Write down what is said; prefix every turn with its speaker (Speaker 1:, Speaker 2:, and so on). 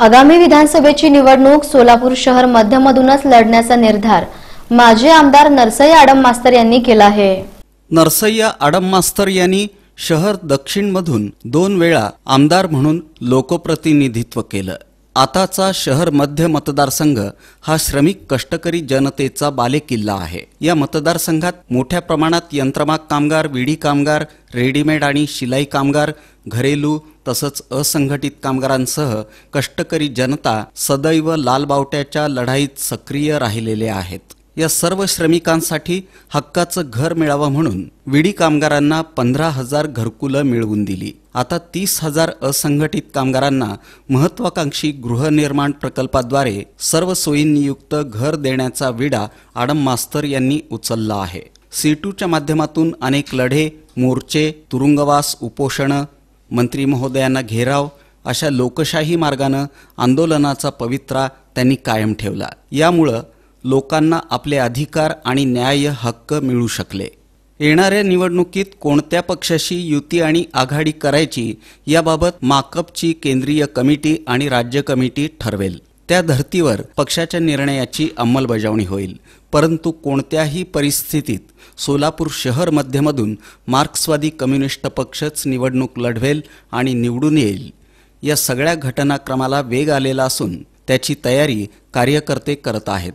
Speaker 1: आगामी विधानसभेची निवडणूक सोलापूर शहर मध्यमधूनच लढण्याचा निर्धार माजी आमदार नरसई आडम मास्तर यांनी केला आहे.
Speaker 2: नरसय्या आडम मास्तर यांनी शहर दक्षिणमधून दोन वेळा आमदार म्हणून लोकप्रतिनिधित्व केलं. आताचा शहर मध्य मतदारसंघ हा श्रमिक कष्टकरी जनतेचा बालेकिल्ला आहे. या मतदारसंघात मोठ्या प्रमाणात यंत्रमाग कामगार विडी कामगार रेडीमेड आणि शिलाई कामगार घरेलू तसंच असंघटित कामगारांसह कष्टकरी जनता सदैव लालबावट्याच्या लढाईत सक्रिय राहिलेले आहेत. या सर्व श्रमिकांसाठी हक्काचं घर मिळावं म्हणून विडी कामगारांना पंधरा हजार घरकुलं मिळवून दिली. आता तीस हजार असंघटित कामगारांना महत्वाकांक्षी गृहनिर्माण प्रकल्पाद्वारे सर्व सोयींनियुक्त घर देण्याचा विडा आडम मास्तर यांनी उचलला आहे. सीटूच्या माध्यमातून अनेक लढे मोर्चे तुरुंगवास उपोषणं मंत्री महोदयांना घेराव अशा लोकशाही मार्गानं आंदोलनाचा पवित्रा त्यांनी कायम ठेवला. यामुळं लोकांना आपले अधिकार आणि न्याय हक्क मिळू शकले. येणाऱ्या निवडणुकीत कोणत्या पक्षाशी युती आणि आघाडी करायची याबाबत माकपची केंद्रीय कमिटी आणि राज्य कमिटी ठरवेल. त्या धर्तीवर पक्षाच्या निर्णयाची अंमलबजावणी होईल. परंतु कोणत्याही परिस्थितीत सोलापूर शहर मध्यमधून मार्क्सवादी कम्युनिस्ट पक्षच निवडणूक लढवेल आणि निवडून येईल. या सगळ्या घटनाक्रमाला वेग आलेला असून त्याची तयारी कार्यकर्ते करत आहेत.